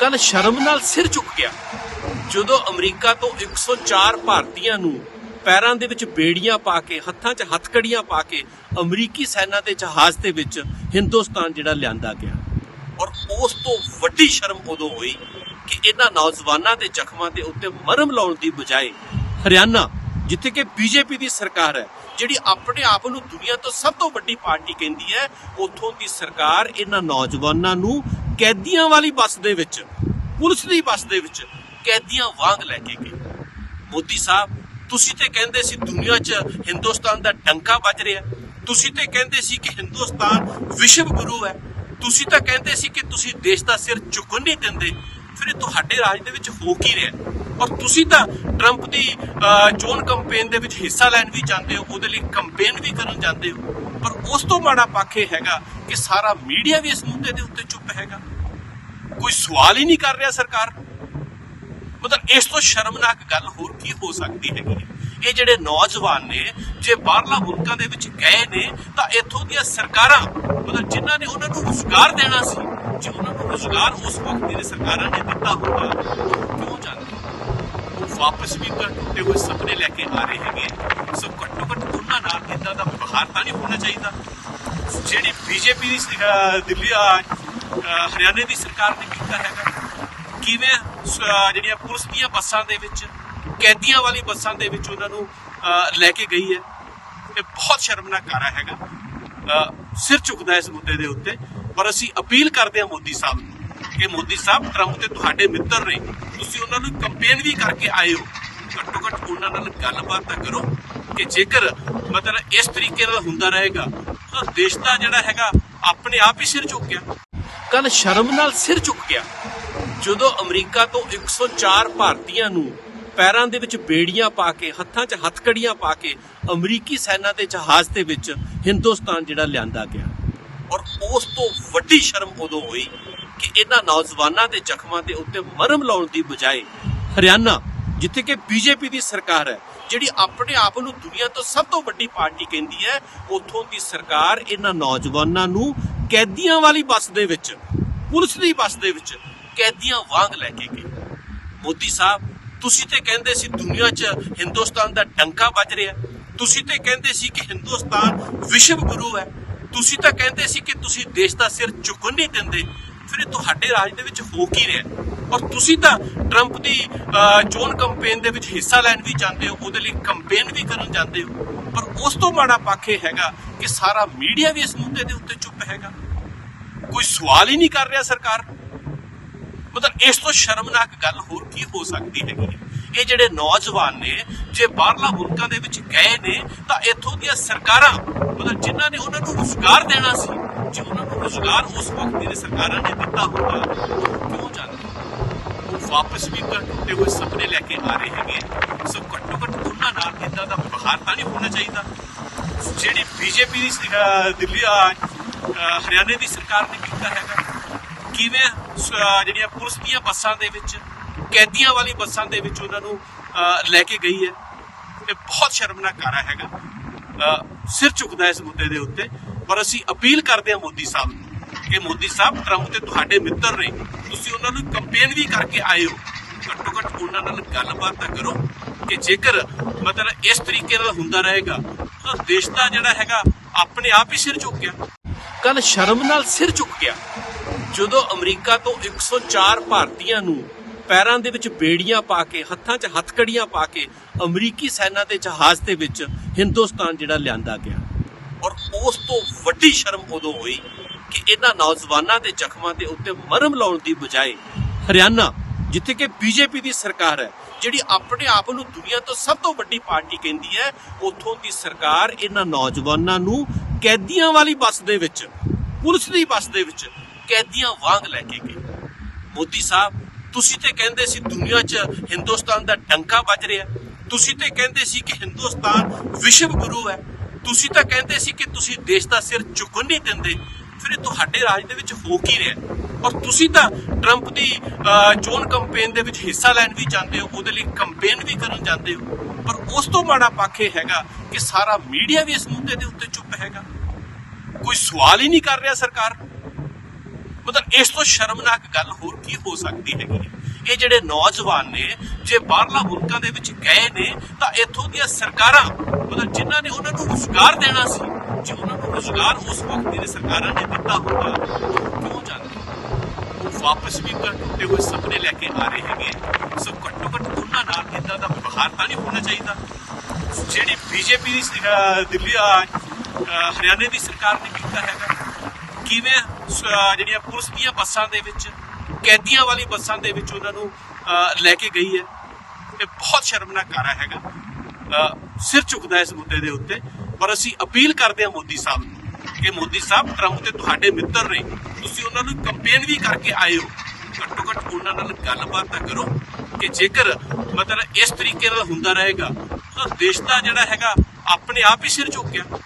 ਕੱਲ ਸ਼ਰਮ ਨਾਲ ਸਿਰ ਝੁਕ ਗਿਆ। ਜਦੋਂ ਅਮਰੀਕਾ ਤੋਂ 104 ਭਾਰਤੀਆਂ ਨੂੰ ਪੈਰਾਂ ਦੇ ਵਿੱਚ ਬੇੜੀਆਂ ਪਾ ਕੇ, ਹੱਥਾਂ 'ਚ ਹੱਥਕੜੀਆਂ ਪਾ ਕੇ ਅਮਰੀਕੀ ਸੈਨਾ ਦੇ ਜਹਾਜ਼ ਦੇ ਵਿੱਚ ਹਿੰਦੁਸਤਾਨ ਜਿਹੜਾ ਲਿਆਂਦਾ ਗਿਆ। ਔਰ ਉਸ ਤੋਂ ਵੱਡੀ ਸ਼ਰਮ ਉਦੋਂ ਹੋਈ ਕਿ ਇਹਨਾਂ ਨੌਜਵਾਨਾਂ ਦੇ ਜ਼ਖਮਾਂ ਦੇ ਉੱਤੇ ਮਰਮ ਲਾਉਣ ਦੀ ਬਜਾਏ ਹਰਿਆਣਾ, ਜਿੱਥੇ ਕਿ ਬੀਜੇਪੀ ਦੀ ਸਰਕਾਰ ਹੈ, ਜਿਹੜੀ ਆਪਣੇ ਆਪ ਨੂੰ ਦੁਨੀਆ ਤੋਂ ਸਭ ਤੋਂ ਵੱਡੀ ਪਾਰਟੀ ਕਹਿੰਦੀ ਹੈ, ਉੱਥੋਂ ਦੀ ਸਰਕਾਰ ਇਹਨਾਂ ਨੌਜਵਾਨਾਂ ਨੂੰ ਕੈਦੀਆਂ ਵਾਲੀ ਬੱਸ ਦੇ ਵਿੱਚ ਪੁਲਿਸ ਦੀ ਬੱਸ ਦੇ ਵਿੱਚ ਕੈਦੀਆਂ ਵਾਂਗ ਲੈ ਕੇ ਗਈ ਮੋਦੀ ਸਾਹਿਬ ਤੁਸੀਂ ਤੇ ਕਹਿੰਦੇ ਸੀ ਦੁਨੀਆ 'ਚ ਹਿੰਦੁਸਤਾਨ ਦਾ ਡੰਕਾ ਵੱਜ ਰਿਹਾ। ਤੁਸੀਂ ਤੇ ਕਹਿੰਦੇ ਸੀ ਕਿ ਹਿੰਦੁਸਤਾਨ ਵਿਸ਼ਵ ਗੁਰੂ ਹੈ। ਤੁਸੀਂ ਤਾਂ ਕਹਿੰਦੇ ਸੀ ਕਿ ਤੁਸੀਂ ਦੇਸ਼ ਦਾ ਸਿਰ ਝੁਕਣ ਨਹੀਂ ਦਿੰਦੇ। ਫਿਰ ਇਹ ਤੁਹਾਡੇ ਰਾਜ ਦੇ ਵਿੱਚ ਹੋ ਕੀ ਰਿਹਾ? ਔਰ ਤੁਸੀਂ ਤਾਂ ਟਰੰਪ ਦੀ ਅਹ, ਚੋਣ ਕੈਂਪੇਨ ਦੇ ਵਿੱਚ ਹਿੱਸਾ ਲੈਣ ਵੀ ਜਾਂਦੇ ਹੋ ਉਹਦੇ ਲਈ ਕੈਂਪੇਨ ਵੀ ਕਰਨ ਜਾਂਦੇ ਹੋ। ਉਸ ਤੋਂ ਮਾੜਾ ਪੱਖ ਇਹ ਹੈਗਾ ਕਿ ਸਾਰਾ ਮੀਡੀਆ ਵੀ ਇਸ ਮੁੱਦੇ ਦੇ ਉੱਤੇ ਚੁੱਪ ਹੈਗਾ। ਕੋਈ ਸਵਾਲ ਹੀ ਨਹੀਂ ਕਰ ਰਿਹਾ ਸਰਕਾਰ। ਮਤਲਬ ਇਸ ਤੋਂ ਸ਼ਰਮਨਾਕ ਗੱਲ ਹੋਰ ਕੀ ਹੋ ਸਕਦੀ ਹੈਗੀ ਹੈ? ਇਹ ਜਿਹੜੇ ਨੌਜਵਾਨ ਨੇ, ਜੇ ਬਾਹਰਲਾ ਮੁਲਕਾਂ ਦੇ ਵਿੱਚ ਗਏ ਨੇ, ਤਾਂ ਇੱਥੋਂ ਦੀਆਂ ਸਰਕਾਰਾਂ, ਮਤਲਬ ਜਿਨ੍ਹਾਂ ਨੇ ਉਹਨਾਂ ਨੂੰ ਰੁਜ਼ਗਾਰ ਦੇਣਾ ਸੀ, ਜੇ ਉਹਨਾਂ ਨੂੰ ਰੁਜ਼ਗਾਰ ਉਸ ਵਕਤ ਦੀਆਂ ਸਰਕਾਰਾਂ ਨੇ ਦਿੱਤਾ ਹੁੰਦਾ ਉਹ ਕਿਉਂ ਜਾਂਦੇ ਉਹ ਵਾਪਸ ਵੀ ਤਾਂ ਟੁੱਟੇ ਹੋਏ ਸੁਪਨੇ ਲੈ ਕੇ ਆ ਰਹੇ ਹੈਗੇ ਸੋ ਘੱਟੋ ਘੱਟ ਉਹਨਾਂ ਨਾਲ ਇਦਾਂ ਦਾ ਵਿਵਹਾਰ ਨਹੀਂ ਹੋਣਾ ਚਾਹੀਦਾ। ਜਿਹੜੀ ਬੀਜੇਪੀ ਦੀ ਦਿੱਲੀ ਹਰਿਆਣੇ ਦੀ ਸਰਕਾਰ ਨੇ ਕੀਤਾ ਹੈਗਾ, ਕਿਵੇਂ ਜਿਹੜੀਆਂ ਪੁਲਿਸ ਦੀਆਂ ਬੱਸਾਂ ਦੇ ਵਿੱਚ, ਕੈਦੀਆਂ ਵਾਲੀ ਬੱਸਾਂ ਦੇ ਵਿੱਚ ਉਹਨਾਂ ਨੂੰ ਲੈ ਕੇ ਗਈ ਹੈ, ਇਹ ਬਹੁਤ ਸ਼ਰਮਨਾਕ ਕਾਰਾ ਹੈਗਾ। ਸਿਰ ਝੁਕਦਾ ਇਸ ਮੁੱਦੇ ਦੇ ਉੱਤੇ, ਪਰ ਅਸੀਂ ਅਪੀਲ ਕਰਦੇ ਹਾਂ ਮੋਦੀ ਸਾਹਿਬ ਨੂੰ ਕਿ ਮੋਦੀ ਸਾਹਿਬ ਟਰੰਪ ਤੇ ਤੁਹਾਡੇ ਮਿੱਤਰ ਨੇ, ਤੁਸੀਂ ਉਹਨਾਂ ਨੂੰ ਕੰਪੇਨ ਵੀ ਕਰਕੇ ਆਏ ਹੋ। ਘੱਟੋ ਘੱਟ ਉਹਨਾਂ ਨਾਲ ਗੱਲਬਾਤ ਤਾਂ ਕਰੋ ਕਿ ਜੇਕਰ ਮਤਲਬ ਇਸ ਤਰੀਕੇ ਨਾਲ ਹੁੰਦਾ ਰਹੇਗਾ, ਤਾਂ ਦੇਸ਼ ਦਾ ਜਿਹੜਾ ਹੈਗਾ ਆਪਣੇ ਆਪ ਹੀ ਸਿਰ ਝੁਕ ਗਿਆ। ਕੱਲ ਸ਼ਰਮ ਨਾਲ ਸਿਰ ਝੁਕ ਗਿਆ। ਜਦੋਂ ਅਮਰੀਕਾ ਤੋਂ 104 ਭਾਰਤੀਆਂ ਨੂੰ ਪੈਰਾਂ ਦੇ ਵਿੱਚ ਬੇੜੀਆਂ ਪਾ ਕੇ, ਹੱਥਾਂ 'ਚ ਹੱਥਕੜੀਆਂ ਪਾ ਕੇ ਅਮਰੀਕੀ ਸੈਨਾ ਦੇ ਜਹਾਜ਼ ਦੇ ਵਿੱਚ ਹਿੰਦੁਸਤਾਨ ਜਿਹੜਾ ਲਿਆਂਦਾ ਗਿਆ। ਔਰ ਉਸ ਤੋਂ ਵੱਡੀ ਸ਼ਰਮ ਉਦੋਂ ਹੋਈ ਕਿ ਇਹਨਾਂ ਨੌਜਵਾਨਾਂ ਦੇ ਜ਼ਖਮਾਂ ਦੇ ਉੱਤੇ ਮਰਮ ਲਾਉਣ ਦੀ ਬਜਾਏ ਹਰਿਆਣਾ ਜਿੱਥੇ ਕਿ ਬੀਜੇਪੀ ਦੀ ਸਰਕਾਰ ਹੈ, ਜਿਹੜੀ ਆਪਣੇ ਆਪ ਨੂੰ ਦੁਨੀਆ ਤੋਂ ਸਭ ਤੋਂ ਵੱਡੀ ਪਾਰਟੀ ਕਹਿੰਦੀ ਹੈ, ਉੱਥੋਂ ਦੀ ਸਰਕਾਰ ਇਹਨਾਂ ਨੌਜਵਾਨਾਂ ਨੂੰ ਕੈਦੀਆਂ ਵਾਲੀ ਬੱਸ ਦੇ ਵਿੱਚ, ਪੁਲਿਸ ਦੀ ਬੱਸ ਦੇ ਵਿੱਚ ਕੈਦੀਆਂ ਵਾਂਗ ਲੈ ਕੇ ਗਈ। ਮੋਦੀ ਸਾਹਿਬ, ਤੁਸੀਂ ਤੇ ਕਹਿੰਦੇ ਸੀ ਦੁਨੀਆ 'ਚ ਹਿੰਦੁਸਤਾਨ ਦਾ ਡੰਕਾ ਵੱਜ ਰਿਹਾ ਤੁਸੀਂ ਤੇ ਕਹਿੰਦੇ ਸੀ ਕਿ ਹਿੰਦੁਸਤਾਨ ਵਿਸ਼ਵ ਗੁਰੂ ਹੈ। ਤੁਸੀਂ ਤਾਂ ਕਹਿੰਦੇ ਸੀ ਕਿ ਤੁਸੀਂ ਦੇਸ਼ ਦਾ ਸਿਰ ਝੁਕਣ ਨਹੀਂ ਦਿੰਦੇ। ਫਿਰ ਇਹ ਤੁਹਾਡੇ ਰਾਜ ਦੇ ਵਿੱਚ ਹੋ ਕੀ ਰਿਹਾ? ਔਰ ਤੁਸੀਂ ਤਾਂ ਟਰੰਪ ਦੀ ਚੋਣ ਕੈਂਪੇਨ ਦੇ ਵਿੱਚ ਹਿੱਸਾ ਲੈਣ ਵੀ ਜਾਂਦੇ ਹੋ, ਉਹਦੇ ਲਈ ਕੈਂਪੇਨ ਵੀ ਕਰਨ ਜਾਂਦੇ ਹੋ। ਪਰ ਉਸ ਤੋਂ ਮਾੜਾ ਪੱਖ ਇਹ ਹੈਗਾ ਕਿ ਸਾਰਾ ਮੀਡੀਆ ਵੀ ਇਸ ਮੁੱਦੇ ਦੇ ਉੱਤੇ ਚੁੱਪ ਹੈਗਾ। ਕੋਈ ਸਵਾਲ ਹੀ ਨਹੀਂ ਕਰ ਰਿਹਾ ਸਰਕਾਰ। ਮਤਲਬ ਇਸ ਤੋਂ ਸ਼ਰਮਨਾਕ ਗੱਲ ਹੋਰ ਕੀ ਹੋ ਸਕਦੀ ਹੈਗੀ ਹੈ? ਇਹ ਜਿਹੜੇ ਨੌਜਵਾਨ ਨੇ, ਜੇ ਬਾਹਰਲਾ ਮੁਲਕਾਂ ਦੇ ਵਿੱਚ ਗਏ ਨੇ, ਤਾਂ ਇੱਥੋਂ ਦੀਆਂ ਸਰਕਾਰਾਂ, ਮਤਲਬ ਜਿਨ੍ਹਾਂ ਨੇ ਉਹਨਾਂ ਨੂੰ ਰੁਜ਼ਗਾਰ ਦੇਣਾ ਸੀ ਜੇ ਉਹਨਾਂ ਨੂੰ ਰੁਜ਼ਗਾਰ ਉਸ ਵਕਤ ਦੀਆਂ ਸਰਕਾਰਾਂ ਨੇ ਦਿੱਤਾ ਹੁੰਦਾ ਉਹ ਕਿਉਂ ਜਾਂਦੇ ਉਹ ਵਾਪਸ ਵੀ ਟੁੱਟੇ ਹੋਏ ਸੁਪਨੇ ਲੈ ਕੇ ਆ ਰਹੇ ਹੈਗੇ ਸੋ ਘੱਟੋ ਘੱਟ ਉਹਨਾਂ ਨਾਲ ਇਦਾਂ ਦਾ ਵਿਵਹਾਰ ਤਾਂ ਨਹੀਂ ਹੋਣਾ ਚਾਹੀਦਾ। ਜਿਹੜੀ ਬੀਜੇਪੀ ਦੀ ਦਿੱਲੀ ਹਰਿਆਣੇ ਦੀ ਸਰਕਾਰ ਨੇ ਕੀਤਾ ਹੈਗਾ, ਕਿਵੇਂ ਜਿਹੜੀਆਂ ਪੁਲਿਸ ਦੀਆਂ ਬੱਸਾਂ ਦੇ ਵਿੱਚ, ਕੈਦੀਆਂ ਵਾਲੀ ਬੱਸਾਂ ਦੇ ਵਿੱਚ ਉਹਨਾਂ ਨੂੰ ਲੈ ਕੇ ਗਈ ਹੈ, ਇਹ ਬਹੁਤ ਸ਼ਰਮਨਾਕ ਕਾਰਾ ਹੈਗਾ। ਸਿਰ ਝੁਕਦਾ ਇਸ ਮੁੱਦੇ ਦੇ ਉੱਤੇ। ਪਰ ਅਸੀਂ ਅਪੀਲ ਕਰਦੇ ਹਾਂ ਮੋਦੀ ਸਾਹਿਬ ਨੂੰ ਕਿ ਮੋਦੀ ਸਾਹਿਬ ਟਰੰਪ ਤੇ ਤੁਹਾਡੇ ਮਿੱਤਰ ਨੇ ਤੁਸੀਂ ਉਹਨਾਂ ਨੂੰ ਕੰਪੇਨ ਵੀ ਕਰਕੇ ਆਏ ਹੋ। ਘੱਟੋ ਘੱਟ ਉਹਨਾਂ ਨਾਲ ਗੱਲਬਾਤ ਤਾਂ ਕਰੋ ਕਿ ਜੇਕਰ ਮਤਲਬ ਇਸ ਤਰੀਕੇ ਨਾਲ ਹੁੰਦਾ ਰਹੇਗਾ, ਤਾਂ ਦੇਸ਼ ਦਾ ਜਿਹੜਾ ਹੈਗਾ ਆਪਣੇ ਆਪ ਹੀ ਸਿਰ ਝੁਕ ਗਿਆ। ਕੱਲ ਸ਼ਰਮ ਨਾਲ ਸਿਰ ਝੁਕ ਗਿਆ। ਜਦੋਂ ਅਮਰੀਕਾ ਤੋਂ 104 ਭਾਰਤੀਆਂ ਨੂੰ ਪੈਰਾਂ ਦੇ ਵਿੱਚ ਬੇੜੀਆਂ ਪਾ ਕੇ, ਹੱਥਾਂ 'ਚ ਹੱਥਕੜੀਆਂ ਪਾ ਕੇ ਅਮਰੀਕੀ ਸੈਨਾ ਦੇ ਜਹਾਜ਼ ਦੇ ਵਿੱਚ ਹਿੰਦੁਸਤਾਨ ਜਿਹੜਾ ਲਿਆਂਦਾ ਗਿਆ। ਔਰ ਉਸ ਤੋਂ ਵੱਡੀ ਸ਼ਰਮ ਉਦੋਂ ਹੋਈ ਕਿ ਇਹਨਾਂ ਨੌਜਵਾਨਾਂ ਦੇ ਜ਼ਖਮਾਂ ਦੇ ਉੱਤੇ ਮਰਮ ਲਾਉਣ ਦੀ ਬਜਾਏ ਹਰਿਆਣਾ, ਜਿੱਥੇ ਕਿ ਬੀਜੇਪੀ ਦੀ ਸਰਕਾਰ ਹੈ, ਜਿਹੜੀ ਆਪਣੇ ਆਪ ਨੂੰ ਦੁਨੀਆ ਤੋਂ ਸਭ ਤੋਂ ਵੱਡੀ ਪਾਰਟੀ ਕਹਿੰਦੀ ਹੈ, ਉੱਥੋਂ ਦੀ ਸਰਕਾਰ ਇਹਨਾਂ ਨੌਜਵਾਨਾਂ ਨੂੰ ਕੈਦੀਆਂ ਵਾਲੀ ਬੱਸ ਦੇ ਵਿੱਚ, ਪੁਲਿਸ ਦੀ ਬੱਸ ਦੇ ਵਿੱਚ ਕੈਦੀਆਂ ਵਾਂਗ ਲੈ ਕੇ ਗਈ ਮੋਦੀ ਸਾਹਿਬ, ਤੁਸੀਂ ਤੇ ਕਹਿੰਦੇ ਸੀ ਦੁਨੀਆ 'ਚ ਹਿੰਦੁਸਤਾਨ ਦਾ ਡੰਕਾ ਵੱਜ ਰਿਹਾ। ਤੁਸੀਂ ਤੇ ਕਹਿੰਦੇ ਸੀ ਕਿ ਹਿੰਦੁਸਤਾਨ ਵਿਸ਼ਵ ਗੁਰੂ ਹੈ। ਤੁਸੀਂ ਤਾਂ ਕਹਿੰਦੇ ਸੀ ਕਿ ਤੁਸੀਂ ਦੇਸ਼ ਦਾ ਸਿਰ ਝੁਕਣ ਨਹੀਂ ਦਿੰਦੇ। ਫਿਰ ਇਹ ਤੁਹਾਡੇ ਰਾਜ ਦੇ ਵਿੱਚ ਹੋ ਕੀ ਰਿਹਾ? ਔਰ ਤੁਸੀਂ ਤਾਂ ਟਰੰਪ ਦੀ ਚੋਣ ਕੈਂਪੇਨ ਦੇ ਵਿੱਚ ਹਿੱਸਾ ਲੈਣ ਵੀ ਜਾਂਦੇ ਹੋ, ਉਹਦੇ ਲਈ ਕੈਂਪੇਨ ਵੀ ਕਰਨ ਜਾਂਦੇ ਹੋ। ਪਰ ਉਸ ਤੋਂ ਮਾੜਾ ਪੱਖ ਇਹ ਹੈਗਾ ਕਿ ਸਾਰਾ ਮੀਡੀਆ ਵੀ ਇਸ ਮੁੱਦੇ ਦੇ ਉੱਤੇ ਚੁੱਪ ਹੈਗਾ। ਕੋਈ ਸਵਾਲ ਹੀ ਨਹੀਂ ਕਰ ਰਿਹਾ ਸਰਕਾਰ। ਮਤਲਬ ਇਸ ਤੋਂ ਸ਼ਰਮਨਾਕ ਗੱਲ ਹੋਰ ਕੀ ਹੋ ਸਕਦੀ ਹੈਗੀ ਹੈ? ਇਹ ਜਿਹੜੇ ਨੌਜਵਾਨ ਨੇ, ਜੇ ਬਾਹਰਲਾ ਮੁਲਕਾਂ ਦੇ ਵਿੱਚ ਗਏ ਨੇ, ਤਾਂ ਇੱਥੋਂ ਦੀਆਂ ਸਰਕਾਰਾਂ, ਮਤਲਬ ਜਿਨ੍ਹਾਂ ਨੇ ਉਹਨਾਂ ਨੂੰ ਰੁਜ਼ਗਾਰ ਦੇਣਾ ਸੀ, ਜੇ ਉਹਨਾਂ ਨੂੰ ਰੁਜ਼ਗਾਰ ਉਸ ਵਕਤ ਦੀਆਂ ਸਰਕਾਰਾਂ ਨੇ ਦਿੱਤਾ ਹੁੰਦਾ, ਕਿਉਂ ਜਾਂਦੇ? ਉਹ ਵਾਪਸ ਵੀ ਟੁੱਟੇ ਹੋਏ ਸੁਪਨੇ ਲੈ ਕੇ ਆ ਰਹੇ ਹੈਗੇ। ਸੋ ਘੱਟੋ ਘੱਟ ਉਹਨਾਂ ਨਾਲ ਇਦਾਂ ਦਾ ਵਿਵਹਾਰ ਤਾਂ ਨਹੀਂ ਹੋਣਾ ਚਾਹੀਦਾ। ਜਿਹੜੀ ਬੀਜੇਪੀ ਦੀ ਦਿੱਲੀ ਹਰਿਆਣੇ ਦੀ ਸਰਕਾਰ ਨੇ ਕੀਤਾ ਹੈਗਾ, ਕਿਵੇਂ ਜਿਹੜੀਆਂ ਪੁਲਿਸ ਦੀਆਂ ਬੱਸਾਂ ਦੇ ਵਿੱਚ ਕੈਦੀਆਂ ਵਾਲੀ ਬੱਸਾਂ ਦੇ ਵਿੱਚ ਉਹਨਾਂ ਨੂੰ ਲੈ ਕੇ ਗਈ ਹੈ। ਇਹ ਬਹੁਤ ਸ਼ਰਮਨਾਕ ਕਾਰਾ ਹੈਗਾ। ਸਿਰ ਝੁਕਦਾ ਇਸ ਮੁੱਦੇ ਦੇ ਉੱਤੇ। ਪਰ ਅਸੀਂ ਅਪੀਲ ਕਰਦੇ ਹਾਂ ਮੋਦੀ ਸਾਹਿਬ ਨੂੰ ਕਿ ਮੋਦੀ ਸਾਹਿਬ ਟਰੰਪ ਤੇ ਤੁਹਾਡੇ ਮਿੱਤਰ ਨੇ, ਤੁਸੀਂ ਉਹਨਾਂ ਨੂੰ ਕੰਪੇਨ ਵੀ ਕਰਕੇ ਆਏ ਹੋ। ਘੱਟੋ ਘੱਟ ਉਹਨਾਂ ਨਾਲ ਗੱਲਬਾਤ ਤਾਂ ਕਰੋ ਕਿ ਜੇਕਰ ਮਤਲਬ ਇਸ ਤਰੀਕੇ ਨਾਲ ਹੁੰਦਾ ਰਹੇਗਾ, ਤਾਂ ਦੇਸ਼ ਦਾ ਜਿਹੜਾ ਹੈਗਾ, ਆਪਣੇ ਆਪ ਹੀ ਸਿਰ ਝੁਕ ਗਿਆ।